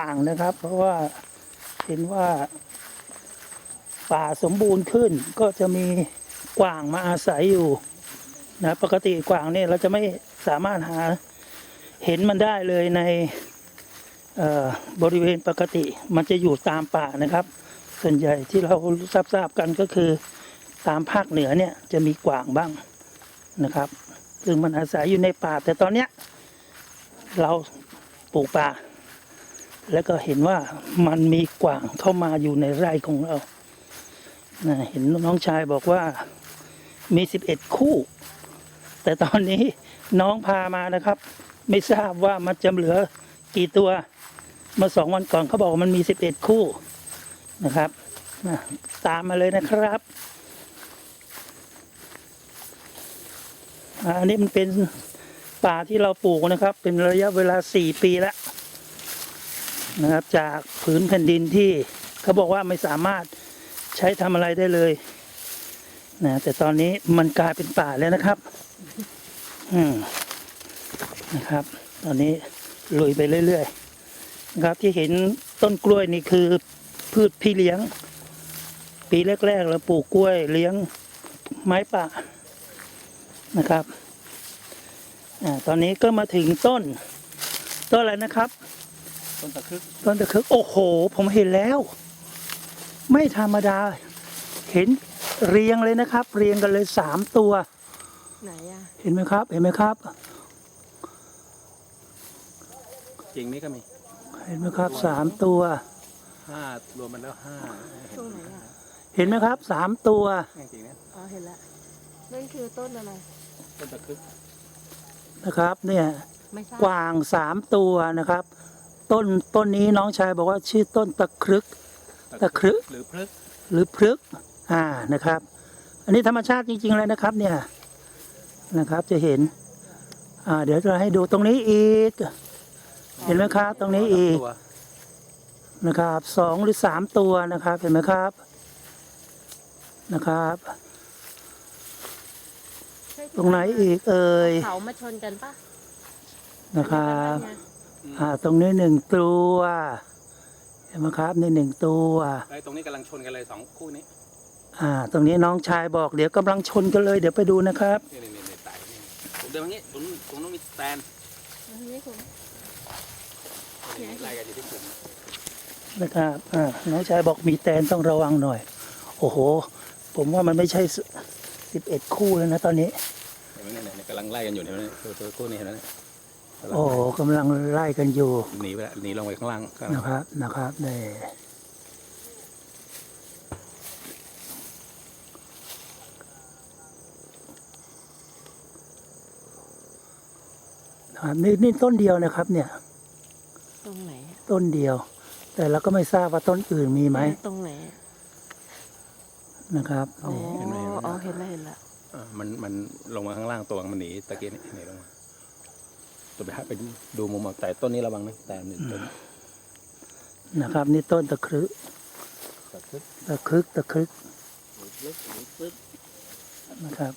ต่างนะครับ เพราะว่าเห็นว่า ป่าสมบูรณ์ขึ้นก็จะมีกวางมาอาศัยอยู่นะปกติกวางเนี่ยเราจะไม่สามารถหาเห็นมันได้เลยในบริเวณปกติมันจะอยู่ตามป่านะครับ ส่วนใหญ่ที่เราทราบทราบกันก็คือ ตามภาคเหนือเนี่ยจะมีกวางบ้างนะครับ ซึ่งมันอาศัยอยู่ในป่า แต่ตอนเนี้ยเราปลูกป่า แล้วก็เห็นว่ามันมีกวางเข้ามาอยู่ในไร่ของเรานะเห็นน้องชายบอกว่ามีสิบเอ็ดคู่ แต่ตอนนี้น้องพามานะครับ ไม่ทราบว่ามันจะเหลือกี่ตัวมื่อสองวันก่อนเขาบอกว่ามันมีสิบเอ็ดคู่นะครับนะตามมาเลยนะครับอันนี้มันเป็นป่าที่เราปลูกนะครับ เป็นระยะเวลาสี่ปีแล้ว นะครับ จากผืนแผ่นดินที่เขาบอกว่าไม่สามารถใช้ทำอะไรได้เลยนะแต่ตอนนี้มันกลายเป็นป่าแล้วนะครับ อืมนะครับ ตอนนี้ลุยไปเรื่อยๆนะครับที่เห็นต้นกล้วยนี่คือพืชพี่เลี้ยง ปีแรกๆเราปลูกกล้วยเลี้ยงไม้ป่านะครับอ่าตอนนี้ก็มาถึงต้น ต้นอะไรนะครับ ต้นตะครึกต้นตะคึกโอ้โห ผมเห็นแล้ว ไม่ธรรมดา เห็นเรียงเลยนะครับ เรียงกันเลยสามตัว ไหนอะเห็นไหมครับ เห็นไหมครับ จริงนี่ก็มีเห็นไหมครับสามตัวห้ารวมมันแล้วห้าตรงไหนอะเห็นไหมครับสามตัวจริงๆนะอ๋อเห็นละนั่นคือต้นอะไรต้นตะครึกนะครับ เนี่ยไม่ทราบกวางสามตัวนะครับ ต้นต้นนี้น้องชายบอกว่าชื่อต้นตะครึก ตะครึก หรือพรึกหรือพฤกษ์อ่านะครับ อันนี้ธรรมชาติจริงๆเลยนะครับเนี่ยนะครับจะเห็น อ่า เดี๋ยวจะให้ดูตรงนี้อีก เห็นไหมครับตรงนี้อีก ตัวนะครับสองหรือสามตัวนะครับเห็นไหมครับนะครับใช่ที่ตรงไหนอีกเอ่ยเขามาชนกันปะนะครับ เนี่ย อ่าตรงนี้หนึ่งตัวเห็นไหมครับนี่หนึ่งตัวไอ้ตรงนี้กำลังชนกันเลยสองคู่นี้ อ่า ตรงนี้น้องชายบอกเดี๋ยวกำลังชนกันเลยเดี๋ยวไปดูนะครับนี่นี่นี่นี่ไต่นี่ผมเดินมางี้ตรงนู้นตรงนู้นมีสแตนอันนี้ผมนี่ไล่กันอยู่ที่กลุ่มนะครับอ่าน้องชายบอกมีแตนต้องระวังหน่อย โอ้โห ผมว่ามันไม่ใช่สิบเอ็ดคู่แล้วนะตอนนี้เห็นไหมเนี่ยเนี่ยกำลังไล่กันอยู่เห็นไหมตัวตัวคู่นี้เห็นไหมเนี่ยกำลัง โอ้โหกำลังไล่กันอยู่ หนีไปแล้วหนีลงไปข้างล่างข้างนะครับนะครับนี่นะครับนี่นี่ต้นเดียวนะครับ เนี่ย ตรงไหนอะต้นเดียว แต่เราก็ไม่ทราบว่าต้นอื่นมีไหมตรงไหนอะนะครับอ๋อนี่อ๋อเห็นละเห็นละเออมันมันลงมาข้างล่างตัวมันหนีตะกี้นี่หนีลงมา ตัวไปหาไปดูมุมเอาแต่ต้นนี้ระวังนะแต่หนึ่งต้นนะครับ นี่ต้นตะครึตะครึกตะครึกตะครึกหรือพรึกหรือพรึกนะครับ